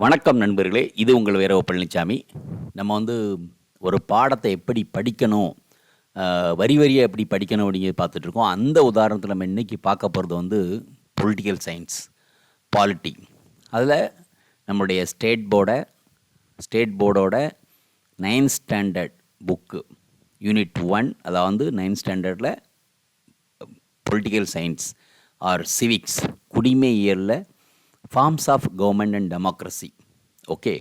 வணக்கம் நண்பர்களே இது உங்கள் வீரவ பழனிசாமி நம்ம வந்து ஒரு பாடத்தை எப்படி படிக்கணும் வரி வரியாக எப்படி படிக்கணும் அப்படிங்கிறது பார்த்துட்ருக்கோம் அந்த உதாரணத்தில் நம்ம இன்றைக்கி பார்க்க போகிறது வந்து பொலிட்டிக்கல் சயின்ஸ் பாலிட்டி அதில் நம்மளுடைய ஸ்டேட் போர்டை state போர்டோட ninth standard book unit one அதாவது வந்து நைன்த் ஸ்டாண்டர்டில் பொலிட்டிக்கல் சயின்ஸ் ஆர் சிவிக்ஸ் குடிமை இயரில் forms of government and democracy okay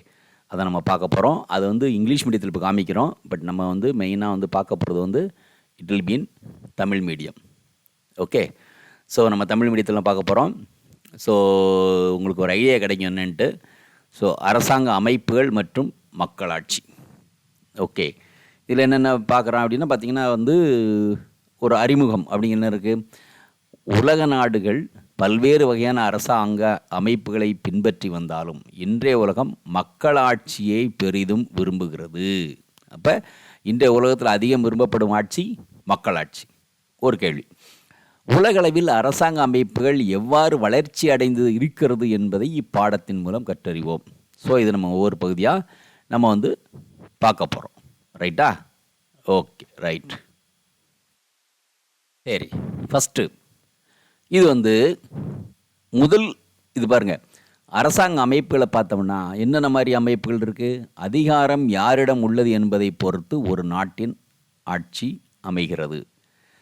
அதை நம்ம பார்க்க போகிறோம் அது வந்து இங்கிலீஷ் மீடியத்தில் இப்போ காமிக்கிறோம். பட் நம்ம வந்து மெயினாக வந்து பார்க்க போகிறது வந்து it will been Tamil medium okay so நம்ம தமிழ் மீடியத்தில் பார்க்க போகிறோம் ஸோ உங்களுக்கு ஒரு ஐடியா கிடைக்கும் என்னன்ட்டு. ஸோ அரசாங்க அமைப்புகள் மற்றும் மக்களாட்சி. ஓகே இதில் என்னென்ன பார்க்குறோம் அப்படின்னா பார்த்தீங்கன்னா வந்து ஒரு அறிமுகம் அப்படிங்கிற இருக்குது உலக நாடுகள் பல்வேறு வகையான அரசாங்க அமைப்புகளை பின்பற்றி வந்தாலும் இன்றைய உலகம் மக்களாட்சியை பெரிதும் விரும்புகிறது. அப்போ இன்றைய உலகத்தில் அதிகம் விரும்பப்படும் ஆட்சி மக்களாட்சி. ஒரு கேள்வி. உலகளவில் அரசாங்க அமைப்புகள் எவ்வாறு வளர்ச்சி அடைந்து இருக்கிறது என்பதை இப்பாடத்தின் மூலம் கற்றறிவோம். ஸோ இது நம்ம ஒவ்வொரு பகுதியாக நம்ம வந்து பார்க்க போகிறோம் ரைட்டா ஓகே ரைட் சரி ஃபஸ்ட்டு இது வந்து முதல் இது பாருங்க. அரசாங்க அமைப்புகளை பார்த்தோம்னா என்னென்ன மாதிரி அமைப்புகள் இருக்குது அதிகாரம் யாரிடம் உள்ளது என்பதை பொறுத்து ஒரு நாட்டின் ஆட்சி அமைகிறது.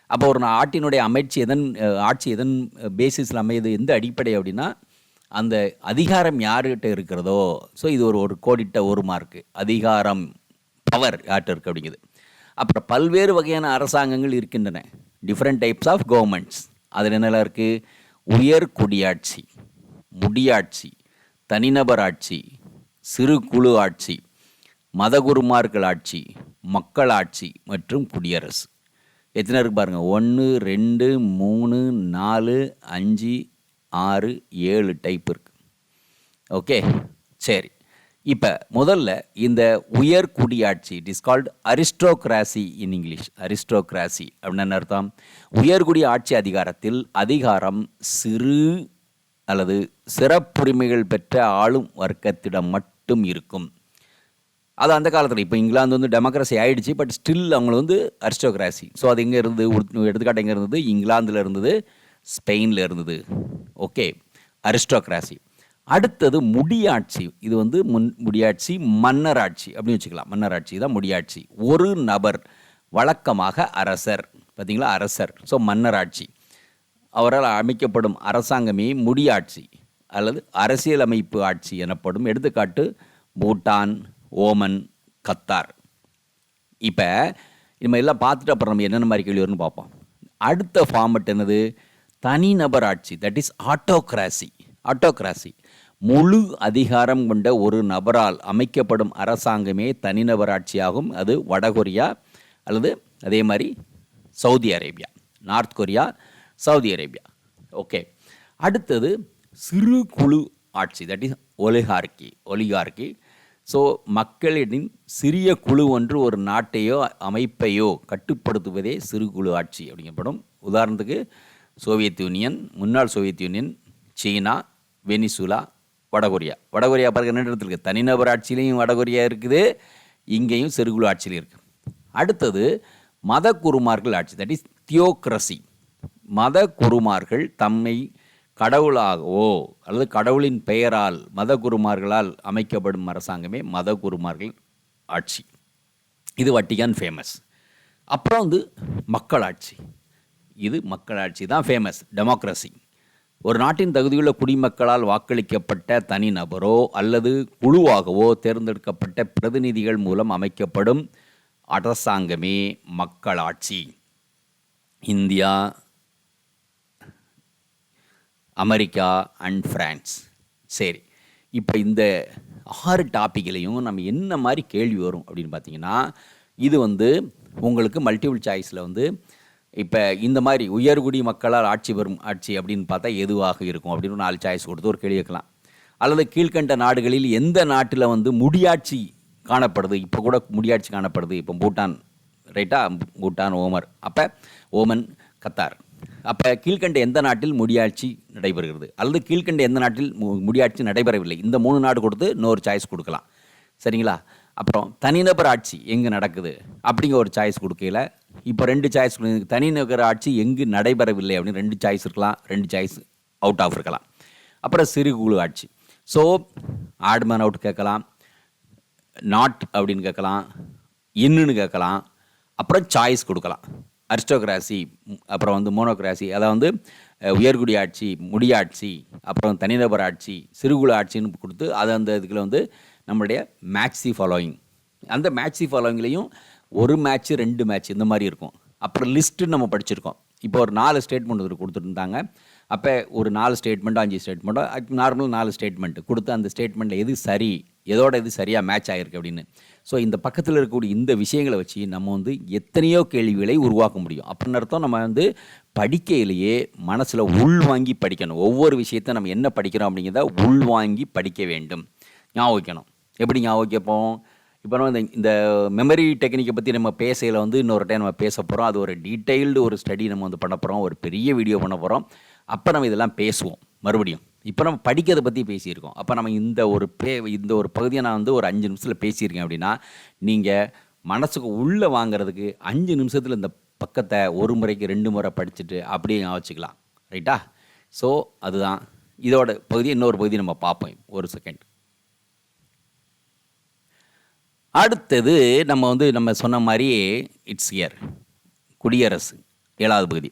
அப்போ ஒரு நாட்டினுடைய அமைச்சு எதன் ஆட்சி எதன் பேசிஸில் அமையுது? எந்த அடிப்படை அப்படின்னா அந்த அதிகாரம் யார்கிட்ட இருக்கிறதோ ஸோ இது ஒரு ஒரு கோடிட்ட ஒரு மார்க்கு அதிகாரம் பவர் யார்கிட்ட இருக்குது அப்படிங்கிறது அப்புறம் பல்வேறு வகையான அரசாங்கங்கள் இருக்கின்றன. டிஃப்ரெண்ட் டைப்ஸ் ஆஃப் கவர்மெண்ட்ஸ் அதில் என்னெல்லாம் இருக்குது உயர் குடியாட்சி முடியாட்சி தனிநபர் ஆட்சி சிறு குழு ஆட்சி மதகுருமார்கள் ஆட்சி மக்கள் ஆட்சி மற்றும் குடியரசு. எத்தனை இருக்கு பாருங்கள் ஒன்று ரெண்டு மூணு நாலு அஞ்சு ஆறு ஏழு டைப் இருக்குது ஓகே சரி. இப்போ முதல்ல இந்த உயர் குடியாட்சி it is called aristocracy in English aristocracy அப்படின்னு என்ன அர்த்தம்? உயர்குடி ஆட்சி அதிகாரத்தில் அதிகாரம் சிறு அல்லது சிறப்புரிமைகள் பெற்ற ஆளும் வர்க்கத்திடம் மட்டும் இருக்கும். அது அந்த காலத்தில். இப்போ இங்கிலாந்து வந்து டெமோக்ரஸி ஆகிடுச்சு பட் ஸ்டில் அவங்களுக்கு வந்து அரிஸ்டோக்ராசி ஸோ அது எங்கே இருந்து எடுத்துக்காட்டு எங்கே இருந்தது? இங்கிலாந்தில் இருந்தது ஸ்பெயினில் இருந்தது. ஓகே அரிஸ்டோக்ராசி அடுத்தது முடியாட்சி. இது வந்து முன் முடியாட்சி மன்னராட்சி அப்படின்னு வச்சுக்கலாம். மன்னராட்சி தான் முடியாட்சி. ஒரு நபர் வழக்கமாக அரசர். பார்த்தீங்களா? அரசர். ஸோ மன்னராட்சி. அவரால் அமைக்கப்படும் அரசாங்கமே முடியாட்சி அல்லது அரசியலமைப்பு ஆட்சி எனப்படும் எடுத்துக்காட்டு பூட்டான் ஓமன் கத்தார். இப்போ நம்ம எல்லாம் பார்த்துட்டு அப்புறம் நம்ம என்னென்ன மாதிரி கேள்வி வரும்னு பார்ப்போம். அடுத்த ஃபார்மட் என்னது? தனிநபர் ஆட்சி. தட் இஸ் ஆட்டோக்ராசி ஆட்டோக்ராசி முழு அதிகாரம் கொண்ட ஒரு நபரால் அமைக்கப்படும் அரசாங்கமே தனிநபர் ஆட்சியாகும் அது வடகொரியா அல்லது அதே மாதிரி Saudi Arabia North Korea Saudi Arabia. Okay. அடுத்தது சிறு குழு ஆட்சி that is oligarchy oligarchy so மக்களின் சிறிய குழு ஒன்று ஒரு நாட்டையோ அமைப்பையோ கட்டுப்படுத்துவதே சிறு குழு ஆட்சி அப்படிங்கப்படும். உதாரணத்துக்கு சோவியத் யூனியன் முன்னாள் சோவியத் யூனியன் சீனா வெனிசுலா வடகொரியா. வடகொரியா பாருங்க ரெண்டு இடத்துல இருக்குது தனிநபர் ஆட்சியிலையும் வடகொரியா இருக்குது இங்கேயும் செருகுழு ஆட்சியிலையும் இருக்குது அடுத்தது மத குருமார்கள் ஆட்சி. தட் இஸ் தியோக்ரசி மத குருமார்கள் தம்மை கடவுளாகவோ அல்லது கடவுளின் பெயரால் மத குருமார்களால் அமைக்கப்படும் அரசாங்கமே மத குருமார்கள் ஆட்சி. இது வட்டிகான் ஃபேமஸ் அப்புறம் வந்து மக்களாட்சி. இது மக்களாட்சி தான் ஃபேமஸ் டெமோக்ரஸி ஒரு நாட்டின் தகுதியுள்ள குடிமக்களால் வாக்களிக்கப்பட்ட தனிநபரோ அல்லது குழுவாகவோ தேர்ந்தெடுக்கப்பட்ட பிரதிநிதிகள் மூலம் அமைக்கப்படும் அரசாங்கமே மக்களாட்சி. இந்தியா அமெரிக்கா அண்ட் ஃப்ரான்ஸ் சரி இப்போ இந்த ஆறு டாப்பிக்லையும் நம்ம என்ன மாதிரி கேள்வி வரும் அப்படின்னு பார்த்தீங்கன்னா இது வந்து உங்களுக்கு மல்டிபிள் சாய்ஸில் வந்து இப்போ இந்த மாதிரி உயர்குடி மக்களால் ஆட்சி பெறும் ஆட்சி அப்படின்னு பார்த்தா எதுவாக இருக்கும்? அப்படின்னு ஒரு நாலு சாய்ஸ் கொடுத்து ஒரு கேள்வி கேட்கலாம். அல்லது கீழ்கண்ட நாடுகளில் எந்த நாட்டில் வந்து முடியாட்சி காணப்படுது? இப்போ கூட முடியாட்சி காணப்படுது. இப்போ பூட்டான் ரைட்டா பூட்டான் ஓமர். அப்போ ஓமன் கத்தார். அப்போ கீழ்கண்ட எந்த நாட்டில் முடியாட்சி நடைபெறுகிறது? அல்லது கீழ்கண்ட எந்த நாட்டில் மு- முடியாட்சி நடைபெறவில்லை? இந்த மூணு நாடு கொடுத்து இன்னொரு சாய்ஸ் கொடுக்கலாம். சரிங்களா? அப்புறம் தனிநபர் ஆட்சி எங்கே நடக்குது? அப்படிங்கிற ஒரு சாய்ஸ் கொடுக்கல இப்போ ரெண்டு சாய்ஸ் தனிநபர் ஆட்சி எங்கு நடைபெறவில்லை அப்படின்னு ரெண்டு சாய்ஸ் இருக்கலாம் ரெண்டு சாய்ஸ் அவுட் ஆஃப் இருக்கலாம். அப்புறம் சிறு குழு ஆட்சி. ஸோ ஆட்மேன் அவுட் கேட்கலாம் நாட் அப்படின்னு கேட்கலாம் இன்னுன்னு கேட்கலாம் அப்புறம் சாய்ஸ் கொடுக்கலாம். அரிஸ்டோகிராசி அப்புறம் வந்து மோனோகிராசி அதாவது வந்து உயர்குடி ஆட்சி முடியாட்சி அப்புறம் தனிநபர் ஆட்சி சிறுகுழு ஆட்சின்னு கொடுத்து அது அந்த இதுக்குள்ள வந்து நம்மளுடைய மேக்ஸி ஃபாலோயிங் அந்த மேக்ஸி ஃபாலோயிங்லேயும் ஒரு மேட்ச் ரெண்டு மேட்ச் இந்த மாதிரி இருக்கும். அப்புறம் லிஸ்ட்டு நம்ம படிச்சிருக்கோம். இப்போ ஒரு நாலு ஸ்டேட்மெண்ட் கொடுத்துருந்தாங்க. அப்போ ஒரு நாலு ஸ்டேட்மெண்ட்டோ அஞ்சு ஸ்டேட்மெண்ட்டோ நார்மல் நாலு ஸ்டேட்மெண்ட் கொடுத்து அந்த ஸ்டேட்மெண்ட்டில் எது சரி? எதோட இது சரியாக மேட்ச் ஆகிருக்கு அப்படின்னு. ஸோ இந்த பக்கத்தில் இருக்கக்கூடிய இந்த விஷயங்களை வச்சு நம்ம வந்து எத்தனையோ கேள்விகளை உருவாக்க முடியும். அப்படின்னு அர்த்தம் நம்ம வந்து படிக்கையிலேயே மனசில் உள்வாங்கி படிக்கணும். ஒவ்வொரு விஷயத்தை நம்ம என்ன படிக்கிறோம் அப்படிங்கிறத உள்வாங்கி படிக்க வேண்டும். ஞாபகம் வைக்கணும் எப்படி ஞாபகம் வைக்கப்போம் இப்போ நம்ம இந்த இந்த மெமரி டெக்னிக்கை பற்றி நம்ம பேசையில் வந்து இன்னொரு டைம் நம்ம பேச போகிறோம் அது ஒரு டீட்டெயில்டு ஒரு ஸ்டடி நம்ம வந்து பண்ண போகிறோம் ஒரு பெரிய வீடியோ பண்ண போகிறோம் அப்போ நம்ம இதெல்லாம் பேசுவோம் மறுபடியும். இப்போ நம்ம படிக்கிறதை பற்றி பேசியிருக்கோம். அப்போ நம்ம இந்த ஒரு பே இந்த ஒரு பகுதியை நான் வந்து ஒரு அஞ்சு நிமிஷத்தில் பேசியிருக்கேன் அப்படின்னா நீங்கள் மனசுக்கு உள்ளே வாங்குறதுக்கு அஞ்சு நிமிஷத்தில் இந்த பக்கத்தை ஒரு முறைக்கு ரெண்டு முறை படிச்சுட்டு அப்படியே வச்சுக்கலாம் ரைட்டா ஸோ அதுதான். இதோட பகுதி இன்னொரு பகுதி நம்ம பார்ப்போம். ஒரு செகண்ட் அடுத்தது நம்ம வந்து நம்ம சொன்ன மாதிரியே இட்ஸ் இயர் குடியரசு ஏழாவது பகுதி.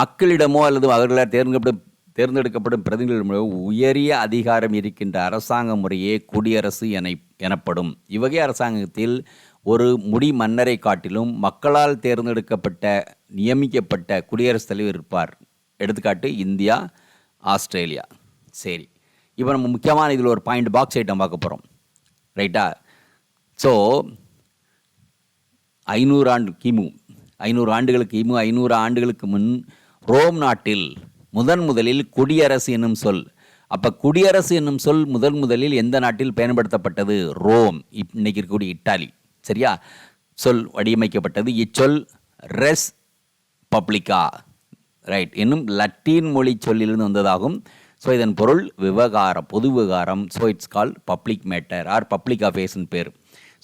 மக்களிடமோ அல்லது அவர்களால் தேர்ந்தெடுக்கப்படும் தேர்ந்தெடுக்கப்படும் பிரதிநிதிகளிடமோ உயரிய அதிகாரம் இருக்கின்ற அரசாங்க முறையே குடியரசு என எனப்படும். இவ்வகை அரசாங்கத்தில் ஒரு முடி மன்னரை காட்டிலும் மக்களால் தேர்ந்தெடுக்கப்பட்ட நியமிக்கப்பட்ட குடியரசுத் தலைவர் இருப்பார். எடுத்துக்காட்டு இந்தியா ஆஸ்திரேலியா. சரி. இப்போ நம்ம முக்கியமான இதில் ஒரு பாயிண்ட் பாக்ஸ் ஐட்டம் பார்க்க போகிறோம் ரைட்டா ஸோ ஐநூறு ஆண்டு கிமு ஐநூறு ஆண்டுகளுக்கு கிமு ஐநூறு ஆண்டுகளுக்கு முன் ரோம் நாட்டில் முதன் முதலில் குடியரசு என்னும் சொல் அப்போ குடியரசு என்னும் சொல் முதன் முதலில் எந்த நாட்டில் பயன்படுத்தப்பட்டது? ரோம் இப்- இன்னைக்கு இருக்கக்கூடிய இட்டாலி சரியா? சொல் வடிவமைக்கப்பட்டது இச்சொல் ரெஸ் பப்ளிகா ரைட் என்னும் லட்டீன் மொழி சொல்லிலிருந்து வந்ததாகும். ஸோ இதன் பொருள் விவகாரம் பொது விவகாரம் so it's call public matter or public அஃபேர்ஸ்னு பேர்.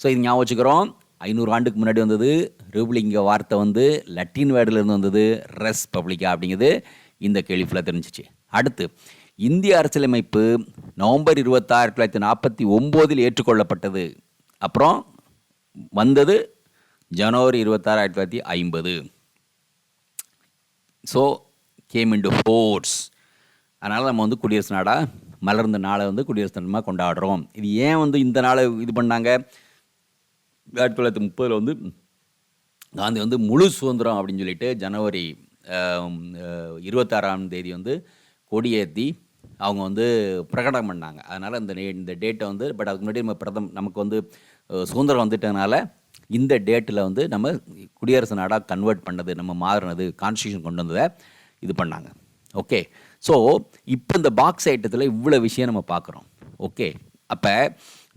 ஸோ இது ஞாபகம் வச்சுக்கிறோம். ஐநூறு ஆண்டுக்கு முன்னாடி வந்தது ரிபப்ளிங்க வார்த்தை வந்து லட்டின் வேர்டிலிருந்து வந்தது ரெஸ் பப்ளிக்கா அப்படிங்கிறது இந்த கேள்வி ஃபுல்லாக தெரிஞ்சிச்சு. அடுத்து இந்திய அரசியலமைப்பு நவம்பர் இருபத்தாறு தொள்ளாயிரத்தி நாற்பத்தி ஒம்போதில் ஏற்றுக்கொள்ளப்பட்டது. அப்புறம் வந்தது ஜனவரி இருபத்தாறு ஆயிரத்தி தொள்ளாயிரத்தி ஐம்பது. So came in to force அதனால் நம்ம வந்து குடியரசு நாடாக மலர்ந்த நாளை வந்து குடியரசு தினமாக கொண்டாடுறோம். இது ஏன் வந்து இந்த நாளை இது பண்ணாங்க? ஆயிரத்தி தொள்ளாயிரத்தி முப்பதில் வந்து காந்தி வந்து முழு சுதந்திரம் அப்படின்னு சொல்லிட்டு ஜனவரி இருபத்தாறாம் தேதி வந்து கொடியேற்றி அவங்க வந்து பிரகடனம் பண்ணாங்க. அதனால் இந்த இந்த டேட்டை வந்து பட் அதுக்கு முன்னாடி நம்ம பிரதம் நமக்கு வந்து சுதந்திரம் வந்துட்டதுனால இந்த டேட்டில் வந்து நம்ம குடியரசு நாடாக கன்வெர்ட் பண்ணது நம்ம மாறினது கான்ஸ்டியூஷன் கொண்டு வந்ததை இது பண்ணாங்க. ஓகே ஸோ இப்போ இந்த பாக்ஸ் ஐட்டத்தில் இவ்வளோ விஷயம் நம்ம பார்க்குறோம். ஓகே அப்போ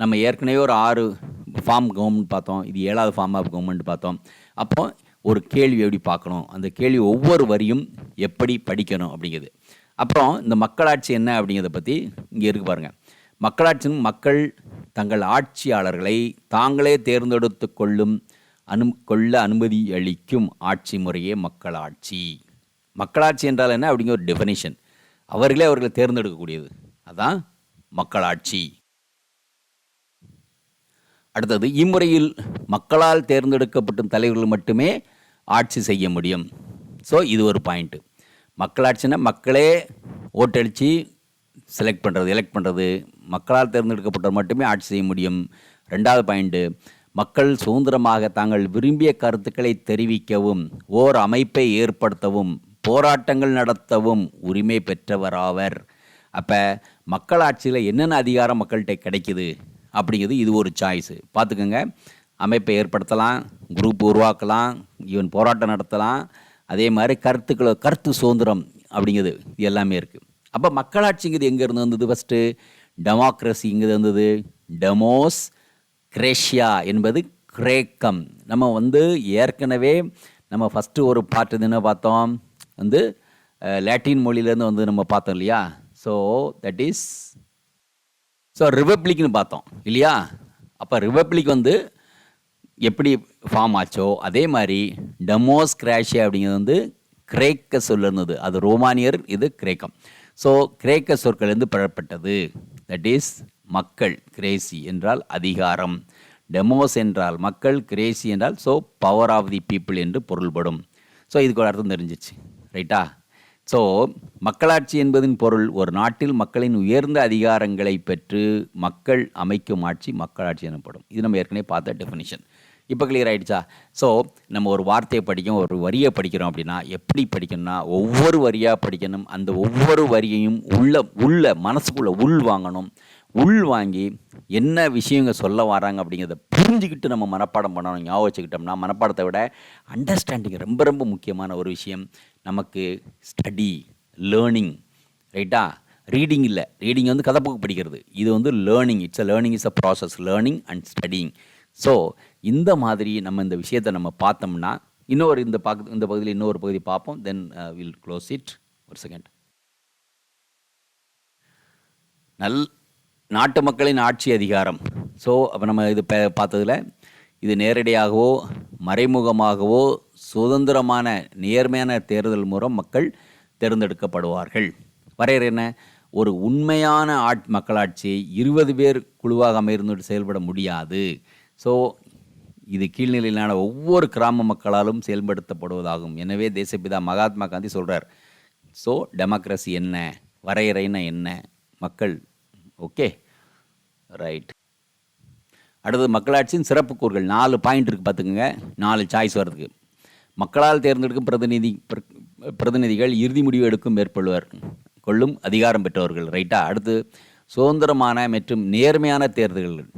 நம்ம ஏற்கனவே ஒரு ஆறு ஃபார்ம் கவர்மெண்ட் பார்த்தோம். இது ஏழாவது ஃபார்ம் ஆஃப் கவர்மெண்ட் பார்த்தோம். அப்போ ஒரு கேள்வி எப்படி பார்க்கணும்? அந்த கேள்வி ஒவ்வொரு வரியும் எப்படி படிக்கணும் அப்படிங்கிறது அப்புறம் இந்த மக்களாட்சி என்ன அப்படிங்கிறத பற்றி இங்கே இருக்கு பாருங்கள் மக்களாட்சின்னு மக்கள் தங்கள் ஆட்சியாளர்களை தாங்களே தேர்ந்தெடுத்து கொள்ளும் அனு கொள்ள அனுமதி அளிக்கும் ஆட்சி முறையே மக்களாட்சி. மக்களாட்சி என்றால் என்ன அப்படிங்கிற ஒரு டெஃபினேஷன் அவர்களே அவர்களை தேர்ந்தெடுக்கக்கூடியது. அதான் மக்களாட்சி. அடுத்தது இம்முறையில் மக்களால் தேர்ந்தெடுக்கப்படும் தலைவர்கள் மட்டுமே ஆட்சி செய்ய முடியும். ஸோ இது ஒரு பாயிண்ட்டு மக்களாட்சினா மக்களே ஓட்டடிச்சு செலக்ட் பண்ணுறது எலெக்ட் பண்ணுறது மக்களால் தேர்ந்தெடுக்கப்பட்டவர் மட்டுமே ஆட்சி செய்ய முடியும். ரெண்டாவது பாயிண்ட்டு மக்கள் சுதந்திரமாக தாங்கள் விரும்பிய கருத்துக்களை தெரிவிக்கவும் ஓர் அமைப்பை ஏற்படுத்தவும் போராட்டங்கள் நடத்தவும் உரிமை பெற்றவராவர் அப்போ மக்களாட்சியில் என்னென்ன அதிகாரம் மக்கள்கிட்ட கிடைக்குது? அப்படிங்கிறது இது ஒரு சாய்ஸு பார்த்துக்கோங்க. அமைப்பை ஏற்படுத்தலாம் குரூப் உருவாக்கலாம் ஈவன் போராட்டம் நடத்தலாம். அதே மாதிரி கருத்துக்களை கருத்து சுதந்திரம் அப்படிங்கிறது இது எல்லாமே இருக்குது அப்போ மக்களாட்சிங்கிறது எங்கே இருந்து வந்தது ஃபஸ்ட்டு டெமோக்ரஸிங்கிறது வந்தது. டெமோஸ் கிரேஷியா என்பது கிரேக்கம். நம்ம வந்து ஏற்கனவே நம்ம ஃபஸ்ட்டு ஒரு பாட்டு என்ன பார்த்தோம்? வந்து லேட்டின் மொழியிலேருந்து வந்து நம்ம பார்த்தோம் இல்லையா? ஸோ தட் இஸ் ஸோ ரிபப்ளிக்னு பார்த்தோம் இல்லையா? அப்போ ரிபப்ளிக் வந்து எப்படி ஃபார்ம் ஆச்சோ அதே மாதிரி டெமோஸ் கிராஷியா அப்படிங்கிறது வந்து கிரேக்க சொல் இருந்தது அது ரோமானியர் இது கிரேக்கம். ஸோ கிரேக்க சொற்களிலிருந்து பெறப்பட்டது. தட் இஸ் மக்கள் கிரேசி என்றால் அதிகாரம். டெமோஸ் என்றால் மக்கள் கிரேசி என்றால் so power of the people என்று பொருள்படும். ஸோ இதுக்கு ஒரு அர்த்தம் தெரிஞ்சிச்சு ரைட்டா ஸோ மக்களாட்சி என்பதின் பொருள் ஒரு நாட்டில் மக்களின் உயர்ந்த அதிகாரங்களை பெற்று மக்கள் அமைக்கும் ஆட்சி மக்களாட்சி எனப்படும். இது நம்ம ஏற்கனவே பார்த்த டெஃபினிஷன் இப்போ கிளியர் ஆகிடுச்சா ஸோ நம்ம ஒரு வார்த்தையை படிக்கும் ஒரு வரியை படிக்கிறோம் அப்படின்னா எப்படி படிக்கணும்னா ஒவ்வொரு வரியாக படிக்கணும் அந்த ஒவ்வொரு வரியையும் உள்ள உள்ள மனசுக்குள்ளே உள் வாங்கணும். உள் வாங்கி என்ன விஷயங்க சொல்ல வராங்க அப்படிங்கிறத புரிஞ்சுக்கிட்டு நம்ம மனப்பாடம் பண்ணணும் ஞாபகம் வச்சுக்கிட்டோம்னா மனப்பாடத்தை விட அண்டர்ஸ்டாண்டிங் ரொம்ப ரொம்ப முக்கியமான ஒரு விஷயம். நமக்கு ஸ்டடி லேர்னிங் ரைட்டா ரீடிங் இல்லை. ரீடிங் வந்து கதை புக்கு படிக்கிறது. இது வந்து learning it's a learning is a process learning and studying so இந்த மாதிரி நம்ம இந்த விஷயத்தை நம்ம பார்த்தோம்னா இன்னொரு இந்த பக்க இந்த பகுதியில் இன்னொரு பகுதி பார்ப்போம். தென் வில் க்ளோஸ் இட் ஒரு செகண்ட் நல் நாட்டு மக்களின் ஆட்சி அதிகாரம். ஸோ அப்போ நம்ம இது பே- இது நேரடியாகவோ மறைமுகமாகவோ சுதந்திரமான நேர்மையான தேர்தல் மூலம் மக்கள் தேர்ந்தெடுக்கப்படுவார்கள். வரையறை என்ன? ஒரு உண்மையான ஆட் மக்களாட்சியை இருபது பேர் குழுவாக அமர்ந்து செயல்பட முடியாது. ஸோ இது கீழ்நிலையிலான ஒவ்வொரு கிராம மக்களாலும் செயல்படுத்தப்படுவதாகும். எனவே தேசப்பிதா மகாத்மா காந்தி சொல்கிறார் ஸோ டெமோக்ரஸி என்ன? வரையறைன்னா என்ன? மக்கள் ஓகே ரைட் அடுத்தது மக்களாட்சியின் சிறப்பு கூறுகள். நாலு பாயிண்ட் இருக்குது பார்த்துக்குங்க. நாலு சாய்ஸ் வர்றதுக்கு. மக்களால் தேர்ந்தெடுக்கும் பிரதிநிதி பிர- பிரதிநிதிகள் இறுதி முடிவு எடுக்கும் மேற்கொள்வர். கொள்ளும் அதிகாரம் பெற்றவர்கள். ரைட்டா அடுத்து சுதந்திரமான மற்றும் நேர்மையான தேர்தல்கள்.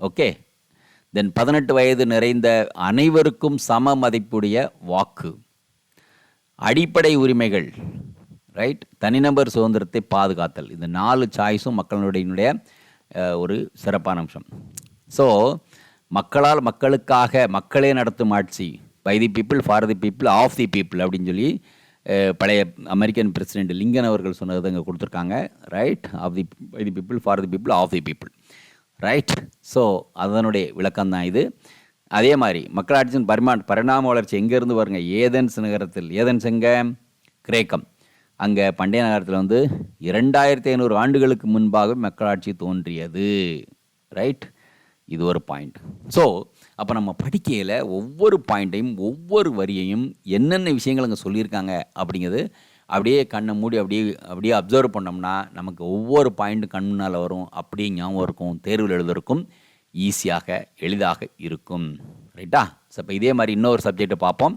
ஓகே தென் பதினெட்டு வயது நிறைந்த அனைவருக்கும் சம மதிப்புடைய வாக்கு. அடிப்படை உரிமைகள். ரைட் தனிநபர் சுதந்திரத்தை பாதுகாத்தல். இந்த நாலு சாய்ஸும் மக்களுடைய ஒரு சிறப்பான அம்சம். ஸோ மக்களால் மக்களுக்காக மக்களே நடத்தும் ஆட்சி by the people for the people of the people அப்படின்னு சொல்லி பழைய அமெரிக்கன் பிரசிடென்ட் லிங்கன் அவர்கள் சொன்னதை இங்கே கொடுத்துருக்காங்க right of the by the people for the people of the people right so அதனுடைய விளக்கம் தான் இது. அதே மாதிரி மக்களாட்சியின் பரிமா பரிணாம வளர்ச்சி எங்கேருந்து வருங்க? ஏதென்ஸ் நகரத்தில். ஏதென்ஸ் எங்கே? கிரேக்கம். அங்கே பண்டைய நகரத்தில் வந்து இரண்டாயிரத்தி ஐநூறு ஆண்டுகளுக்கு முன்பாக மக்களாட்சி தோன்றியது. ரைட் இது ஒரு பாயிண்ட் ஸோ அப்போ நம்ம படிக்கையில் ஒவ்வொரு பாயிண்ட்டையும் ஒவ்வொரு வரியையும் என்னென்ன விஷயங்கள் அங்கே சொல்லியிருக்காங்க அப்படிங்கிறது அப்படியே கண்ணை மூடி அப்படியே அப்படியே அப்சர்வ் பண்ணோம்னா நமக்கு ஒவ்வொரு பாயிண்ட்டும் கண் முன்னால் வரும். அப்படியே ஞாபகம் இருக்கும் தேர்வில் எழுதுறக்கும் ஈஸியாக எளிதாக இருக்கும். ரைட்டா ஸோ இப்போ இதே மாதிரி இன்னொரு சப்ஜெக்டை பார்ப்போம்.